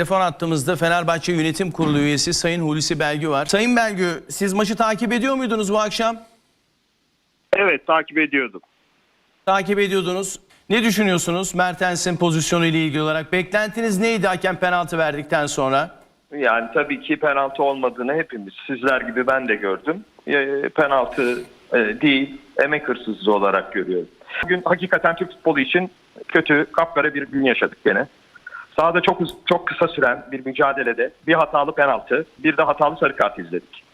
telefon attığımızda Fenerbahçe Yönetim Kurulu üyesi Sayın Hulusi Belgü var. Sayın Belgü siz maçı takip ediyor muydunuz bu akşam? Evet takip ediyordum. Takip ediyordunuz. Ne düşünüyorsunuz Mertens'in pozisyonu ile ilgili olarak? Beklentiniz neydi hakem penaltı verdikten sonra? Yani tabii ki penaltı olmadığını hepimiz sizler gibi ben de gördüm. E, penaltı e, değil emek hırsızlığı olarak görüyorum. Bugün hakikaten Türk futbolu için kötü kapkara bir gün yaşadık gene. Sahada çok çok kısa süren bir mücadelede bir hatalı penaltı, bir de hatalı sarı kart izledik.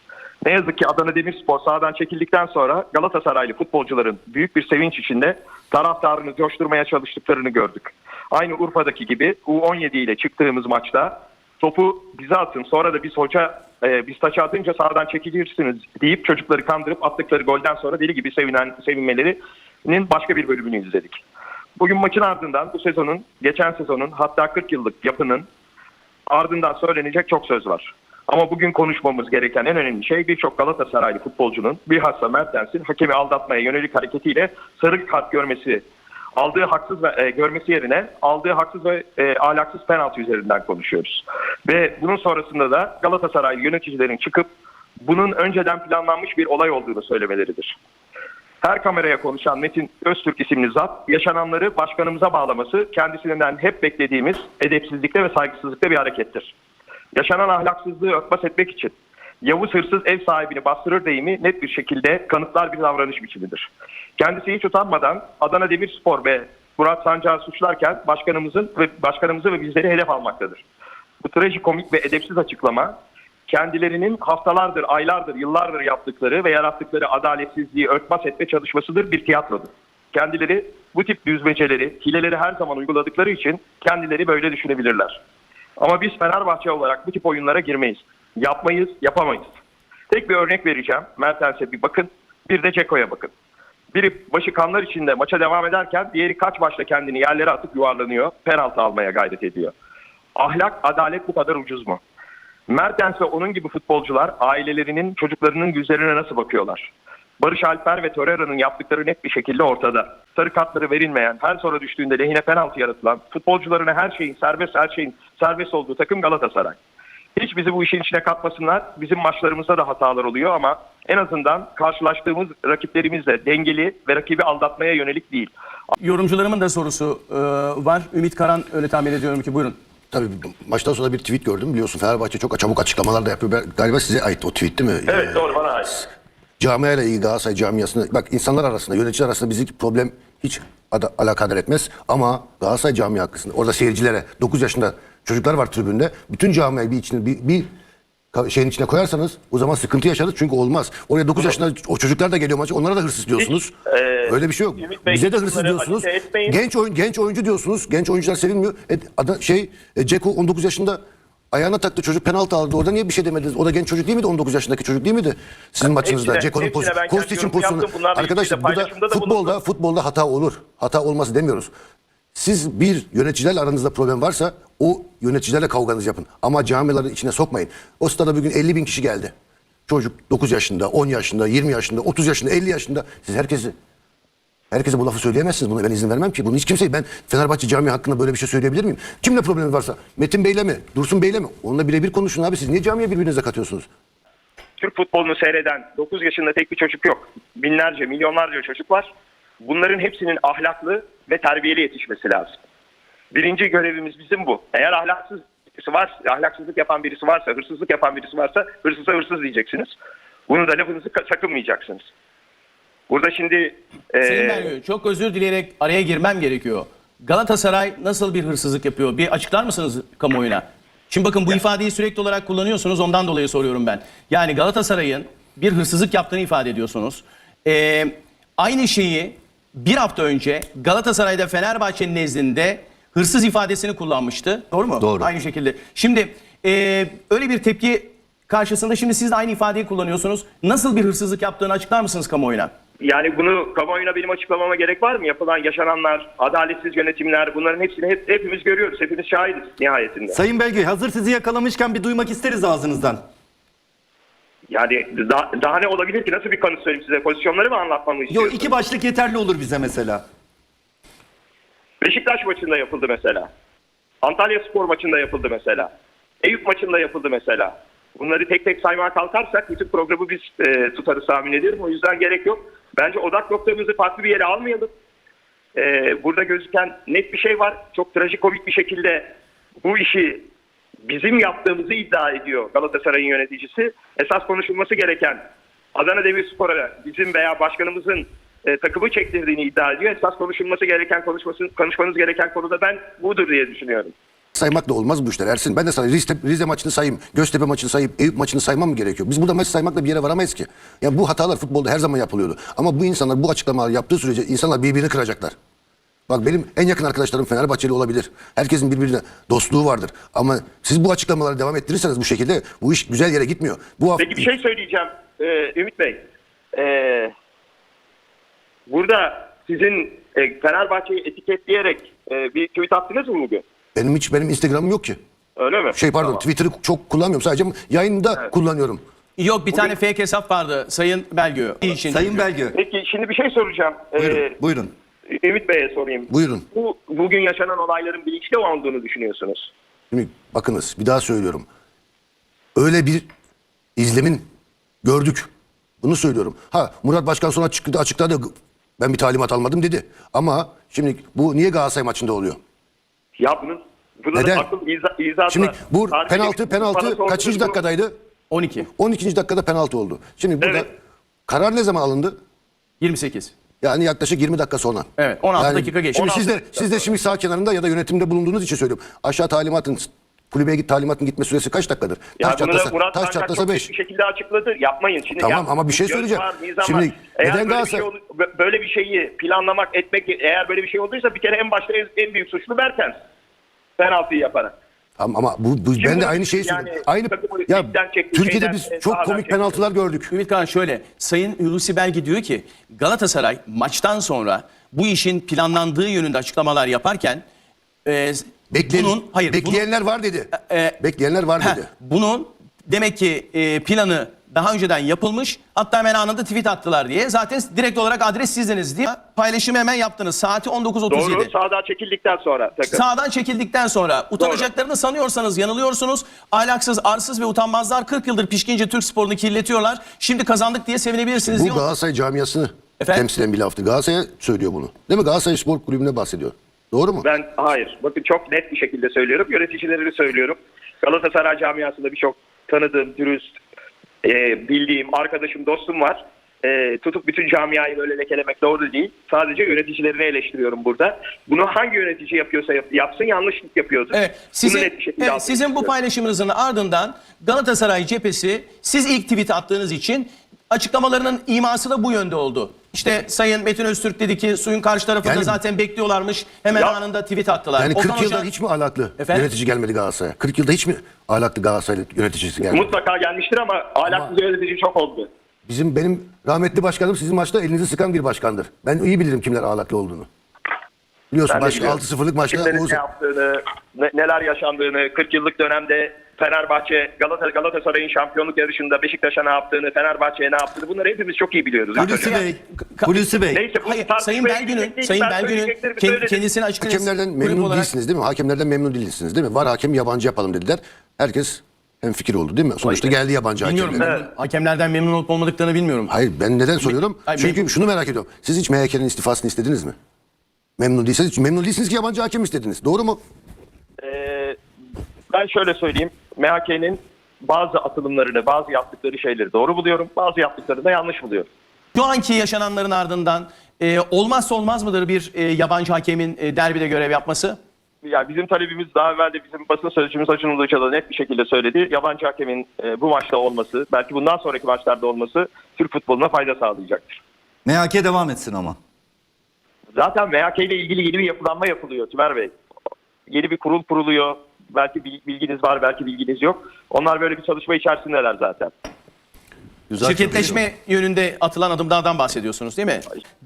Ne yazık ki Adana Demirspor sahadan çekildikten sonra Galatasaraylı futbolcuların büyük bir sevinç içinde taraftarını coşturmaya çalıştıklarını gördük. Aynı Urfa'daki gibi U17 ile çıktığımız maçta topu bize atın sonra da biz hoca e, biz taça atınca sahadan çekilirsiniz deyip çocukları kandırıp attıkları golden sonra deli gibi sevinen sevinmelerinin başka bir bölümünü izledik. Bugün maçın ardından bu sezonun, geçen sezonun hatta 40 yıllık yapının ardından söylenecek çok söz var. Ama bugün konuşmamız gereken en önemli şey birçok Galatasaraylı futbolcunun bilhassa Mertens'in hakemi aldatmaya yönelik hareketiyle sarı kart görmesi aldığı haksız ve, e, görmesi yerine aldığı haksız ve e, ahlaksız penaltı üzerinden konuşuyoruz. Ve bunun sonrasında da Galatasaray yöneticilerin çıkıp bunun önceden planlanmış bir olay olduğunu söylemeleridir. Her kameraya konuşan Metin Öztürk isimli zat yaşananları başkanımıza bağlaması kendisinden hep beklediğimiz edepsizlikte ve saygısızlıkta bir harekettir. Yaşanan ahlaksızlığı örtbas etmek için Yavuz hırsız ev sahibini bastırır deyimi net bir şekilde kanıtlar bir davranış biçimidir. Kendisi hiç utanmadan Adana Demirspor ve Murat Sancar'ı suçlarken başkanımızın ve başkanımızı ve bizleri hedef almaktadır. Bu trajikomik ve edepsiz açıklama kendilerinin haftalardır, aylardır, yıllardır yaptıkları ve yarattıkları adaletsizliği örtbas etme çalışmasıdır, bir tiyatrodur. Kendileri bu tip düzmeceleri, hileleri her zaman uyguladıkları için kendileri böyle düşünebilirler. Ama biz Fenerbahçe olarak bu tip oyunlara girmeyiz. Yapmayız, yapamayız. Tek bir örnek vereceğim. Mertens'e bir bakın, bir de Ceko'ya bakın. Biri başı kanlar içinde maça devam ederken diğeri kaç başta kendini yerlere atıp yuvarlanıyor, penaltı almaya gayret ediyor. Ahlak, adalet bu kadar ucuz mu? Mertens ve onun gibi futbolcular ailelerinin, çocuklarının yüzlerine nasıl bakıyorlar? Barış Alper ve Torreira'nın yaptıkları net bir şekilde ortada. Sarı kartları verilmeyen, her sonra düştüğünde lehine penaltı yaratılan, futbolcularına her şeyin serbest, her şeyin serbest olduğu takım Galatasaray. Hiç bizi bu işin içine katmasınlar. Bizim maçlarımızda da hatalar oluyor ama en azından karşılaştığımız rakiplerimizle dengeli ve rakibi aldatmaya yönelik değil. Yorumcularımın da sorusu e, var. Ümit Karan öyle tahmin ediyorum ki buyurun. Tabii maçtan sonra bir tweet gördüm biliyorsun Fenerbahçe çok çabuk açıklamalar da yapıyor. Ben- Galiba size ait o tweet değil mi? Evet doğru bana ait. Camiayla ilgili Galatasaray camiasında bak insanlar arasında yöneticiler arasında bizi problem hiç ada, alakadar etmez ama Galatasaray camia hakkında orada seyircilere 9 yaşında çocuklar var tribünde bütün camiayı bir içine bir, bir şeyin içine koyarsanız o zaman sıkıntı yaşarız çünkü olmaz. Oraya 9 yaşında o çocuklar da geliyor maça onlara da hırsız diyorsunuz. e, Öyle bir şey yok. Ümit Bey, Bize de hırsız bunları diyorsunuz. acele etmeyin. Genç oyun genç oyuncu diyorsunuz. Genç oyuncular sevilmiyor. E, ada, şey e, Ceko 19 yaşında ayağına taktı çocuk penaltı aldı. Orada niye bir şey demediniz? O da genç çocuk değil miydi? 19 yaşındaki çocuk değil miydi? Sizin maçınızda hepsine- Ceko'nun hepsine pozisyonu. kendi yorumumu pozisyonu. yaptım. Bunlarla ilgili de Arkadaşlar burada paylaşımda da futbolda futbolda hata olur. Hata olması demiyoruz. Siz bir yöneticilerle aranızda problem varsa o yöneticilerle kavganızı yapın. Ama camiaları içine sokmayın. O stada bugün 50 bin kişi geldi. Çocuk 9 yaşında, 10 yaşında, 20 yaşında, 30 yaşında, 50 yaşında. Siz herkesi Herkese bu lafı söyleyemezsiniz. Bunu ben izin vermem ki. Bunu hiç kimseye ben Fenerbahçe Camii hakkında böyle bir şey söyleyebilir miyim? Kimle problemi varsa Metin Bey'le mi? Dursun Bey'le mi? Onunla birebir konuşun abi. Siz niye camiye birbirinize katıyorsunuz? Türk futbolunu seyreden 9 yaşında tek bir çocuk yok. Binlerce, milyonlarca çocuk var. Bunların hepsinin ahlaklı ve terbiyeli yetişmesi lazım. Birinci görevimiz bizim bu. Eğer ahlaksız birisi var, ahlaksızlık yapan birisi varsa, hırsızlık yapan birisi varsa hırsıza hırsız diyeceksiniz. Bunu da lafınızı sakınmayacaksınız. Burada şimdi e, Sayın Belgü çok özür dileyerek araya girmem gerekiyor. Galatasaray nasıl bir hırsızlık yapıyor? Bir açıklar mısınız kamuoyuna? Şimdi bakın bu ifadeyi sürekli olarak kullanıyorsunuz. Ondan dolayı soruyorum ben. Yani Galatasaray'ın bir hırsızlık yaptığını ifade ediyorsunuz. Ee, aynı şeyi bir hafta önce Galatasaray'da Fenerbahçe'nin nezdinde hırsız ifadesini kullanmıştı. Doğru mu? Doğru. Aynı şekilde. Şimdi e, öyle bir tepki karşısında şimdi siz de aynı ifadeyi kullanıyorsunuz. Nasıl bir hırsızlık yaptığını açıklar mısınız kamuoyuna? yani bunu kamuoyuna benim açıklamama gerek var mı? Yapılan yaşananlar, adaletsiz yönetimler bunların hepsini hep, hepimiz görüyoruz. Hepimiz şahidiz nihayetinde. Sayın Belgü hazır sizi yakalamışken bir duymak isteriz ağzınızdan. Yani daha, daha ne olabilir ki? Nasıl bir kanıt söyleyeyim size? Pozisyonları mı anlatmamı Yok istiyorsunuz? iki başlık yeterli olur bize mesela. Beşiktaş maçında yapıldı mesela. Antalya Spor maçında yapıldı mesela. Eyüp maçında yapıldı mesela. Bunları tek tek saymaya kalkarsak bütün programı biz e, tutarız tahmin ediyorum. O yüzden gerek yok. Bence odak noktamızı farklı bir yere almayalım. E, burada gözüken net bir şey var. Çok trajikomik bir şekilde bu işi bizim yaptığımızı iddia ediyor Galatasaray'ın yöneticisi. Esas konuşulması gereken Adana Demirspor'a bizim veya başkanımızın e, takımı çektirdiğini iddia ediyor. Esas konuşulması gereken konuşması, konuşmanız gereken konuda ben budur diye düşünüyorum. Saymakla olmaz bu işler Ersin. Ben de sana Rize, Rize maçını sayayım, Göztepe maçını sayayım, Eyüp maçını saymam mı gerekiyor? Biz burada maç saymakla bir yere varamayız ki. Ya bu hatalar futbolda her zaman yapılıyordu. Ama bu insanlar bu açıklamaları yaptığı sürece insanlar birbirini kıracaklar. Bak benim en yakın arkadaşlarım Fenerbahçeli olabilir. Herkesin birbirine dostluğu vardır. Ama siz bu açıklamaları devam ettirirseniz bu şekilde bu iş güzel yere gitmiyor. Bu hafta Peki bir şey söyleyeceğim e, Ümit Bey. E, burada sizin e, Fenerbahçe'yi etiketleyerek e, bir tweet attınız mı bugün? benim hiç benim Instagram'ım yok ki. Öyle mi? Şey pardon Tamam. Twitter'ı çok kullanmıyorum. Sadece yayında kullanıyorum. Yok bir tane fake hesap vardı Sayın Belgö. Sayın Belgö. Peki şimdi bir şey soracağım. E, Buyurun. Buyurun. Ümit Bey'e sorayım. Buyurun. Bu bugün yaşanan olayların bilinçli olduğunu düşünüyorsunuz. Şimdi bakınız bir daha söylüyorum. Öyle bir izlemin gördük. Bunu söylüyorum. Ha Murat Başkan sonra çıktı açıkladı. Ben bir talimat almadım dedi. Ama şimdi bu niye Galatasaray maçında oluyor? Ya bunun bunun Neden? akıl Şimdi bu penaltı penaltı kaçıncı dakikadaydı? 12. 12. dakikada penaltı oldu. Şimdi burada Evet. karar ne zaman alındı? 28. Yani yaklaşık 20 dakika sonra. Evet, 16 dakika geçti. Şimdi 16 siz de, siz de şimdi sağ kenarında ya da yönetimde bulunduğunuz için söylüyorum. Aşağı talimatın kulübeye git talimatın gitme süresi kaç dakikadır? Ya taş çatlasa, Murat taş Sancak çatlasa çok 5. net bir şekilde açıkladı. Yapmayın. Şimdi Tamam ya, ama bir şey söyleyeceğim. var, Şimdi var. Eğer neden böyle bir, şey, Galatasaray- ol- bö- böyle bir şeyi planlamak, etmek eğer böyle bir şey olduysa bir kere en başta en, en büyük suçlu Mertens. Penaltıyı yaparak. Ama, ama bu, bu ben de aynı şeyi yani söylüyorum. Aynı ya Türkiye'de şeyden, biz e, çok komik penaltılar gördük. Ümit Kağan şöyle. Sayın Hulusi Belgi diyor ki Galatasaray maçtan sonra bu işin planlandığı yönünde açıklamalar yaparken e, Bekleyen, bunun hayır bunun- bekleyenler var dedi. E, bekleyenler var Heh, dedi. bunun demek ki e, planı daha önceden yapılmış. Hatta hemen anında tweet attılar diye. Zaten direkt olarak adres sizdiniz diye paylaşımı hemen yaptınız. Saati 19.37. Doğru. Sağdan çekildikten sonra takım. Sağdan çekildikten sonra utanacaklarını sanıyorsanız yanılıyorsunuz. Ahlaksız, arsız ve utanmazlar 40 yıldır pişkince Türk sporunu kirletiyorlar. Şimdi kazandık diye sevinebilirsiniz Bu diye. Galatasaray camiasını Efendim? temsil eden bir laftı. Galatasaray söylüyor bunu. Değil mi? Galatasaray Spor Kulübü'ne bahsediyor. Doğru mu? Ben hayır. Bakın çok net bir şekilde söylüyorum. Yöneticilerini söylüyorum. Galatasaray camiasında birçok tanıdığım, dürüst, e, bildiğim, arkadaşım, dostum var. E, tutup bütün camiayı böyle lekelemek doğru değil. Sadece yöneticilerini eleştiriyorum burada. Bunu hangi yönetici yapıyorsa yap- yapsın yanlışlık yapıyordur. Evet, sizin, net bir şekilde evet, sizin bu paylaşımınızın ardından Galatasaray cephesi siz ilk tweet attığınız için açıklamalarının iması da bu yönde oldu. İşte Sayın Metin Öztürk dedi ki suyun karşı tarafında Yani- zaten bekliyorlarmış. Hemen Ya- anında tweet attılar. Yani Okan 40 yılda Hoca- hiç mi ahlaklı Efendim? yönetici gelmedi Galatasaray'a? 40 yılda hiç mi ahlaklı Galatasaray yöneticisi gelmedi? Mutlaka gelmiştir ama ahlaksız yönetici çok oldu. Bizim benim rahmetli başkanım sizin maçta elinizi sıkan bir başkandır. Ben iyi bilirim kimler ahlaklı olduğunu. Biliyorsun Ben de maç biliyorum. 6-0'lık maçta Kimlerin Oğuz ne yaptığını, ne- neler yaşandığını, 40 yıllık dönemde Fenerbahçe, Galata, Galatasaray'ın şampiyonluk yarışında Beşiktaş'a ne yaptığını, Fenerbahçe'ye ne yaptığını bunları hepimiz çok iyi biliyoruz. Hulusi Bey. Hulusi Bey. Neyse bu Hayır, tartışmaya Sayın Belgün'ün, girecek değil. Sayın Ben Belgün'ün söyleyeceklerimi söyledim. kendisini açıkçası Hakemlerden kulüp memnun olarak- değilsiniz değil mi? Hakemlerden memnun değilsiniz değil mi? Var hakem yabancı yapalım dediler. Herkes hem fikir oldu değil mi? Sonuçta geldi yabancı Bilmiyorum. hakemler. memnun- Hakemlerden memnun olup olmadıklarını bilmiyorum. Hayır ben neden soruyorum? Hayır, Çünkü memnun- şunu merak ediyorum. Siz hiç MHK'nin istifasını istediniz mi? Memnun değilseniz memnun değilsiniz ki yabancı hakem istediniz. Doğru mu? Ee, ben şöyle söyleyeyim. MHK'nin bazı atılımlarını, bazı yaptıkları şeyleri doğru buluyorum. Bazı yaptıklarını da yanlış buluyorum. Şu anki yaşananların ardından e, olmazsa olmaz mıdır bir e, yabancı hakemin e, derbide görev yapması? Yani bizim talebimiz daha evvel de bizim basın sözcümüz Acun Ilıcalı net bir şekilde söyledi. Yabancı hakemin e, bu maçta olması, belki bundan sonraki maçlarda olması Türk futboluna fayda sağlayacaktır. MHK devam etsin ama. Zaten MHK ile ilgili yeni bir yapılanma yapılıyor Tümer Bey. Yeni bir kurul kuruluyor. Belki bil- bilginiz var, belki bilginiz yok. Onlar böyle bir çalışma içerisindeler zaten. Güzel Şirketleşme yönünde atılan adımlardan bahsediyorsunuz değil mi?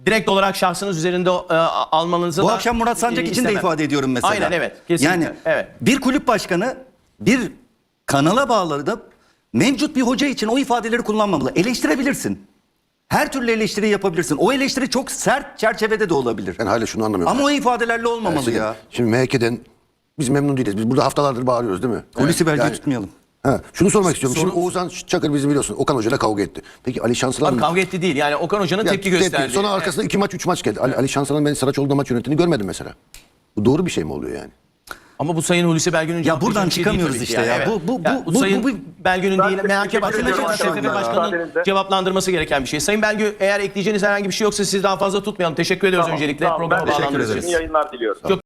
Direkt olarak şahsınız üzerinde e, almanızı Bu da akşam Murat Sancak için de istemem. ifade ediyorum mesela. Aynen evet. Kesinlikle. Yani evet. bir kulüp başkanı bir kanala bağlı da mevcut bir hoca için o ifadeleri kullanmamalı. Eleştirebilirsin. Her türlü eleştiri yapabilirsin. O eleştiri çok sert çerçevede de olabilir. Ben hala şunu anlamıyorum. Ama o ifadelerle olmamalı Şimdi- ya. Şimdi MHK'den Biz memnun değiliz. Biz burada haftalardır bağırıyoruz değil mi? Belgeyi Yani- tutmayalım. Ha, şunu sormak istiyorum. Sorun- Şimdi Oğuzhan Çakır bizim biliyorsun Okan Hoca'yla kavga etti. Peki Ali Şansalan Abi kavga etti değil. Yani Okan Hoca'nın Ya, tepki gösterdi. Sonra arkasında iki maç üç maç geldi. Ali, Ali Şansalan ben Saraçoğlu'da maç yönettiğini görmedim mesela. Bu doğru bir şey mi oluyor yani? Ama bu Sayın Hulusi Belgün'ün Ya buradan şey çıkamıyoruz ki işte ya. evet. Bu- bu- Ya bu- bu- Sayın bu bir- Belgün'ün Ben değil, MHK Başkanı, Başkanı'nın cevaplandırması gereken bir şey. Sayın Belgü eğer ekleyeceğiniz herhangi bir şey yoksa sizi daha fazla tutmayalım. Teşekkür ediyoruz Tamam, öncelikle tamam. programa Ben teşekkür ederim. yayınlar diliyorum. Çok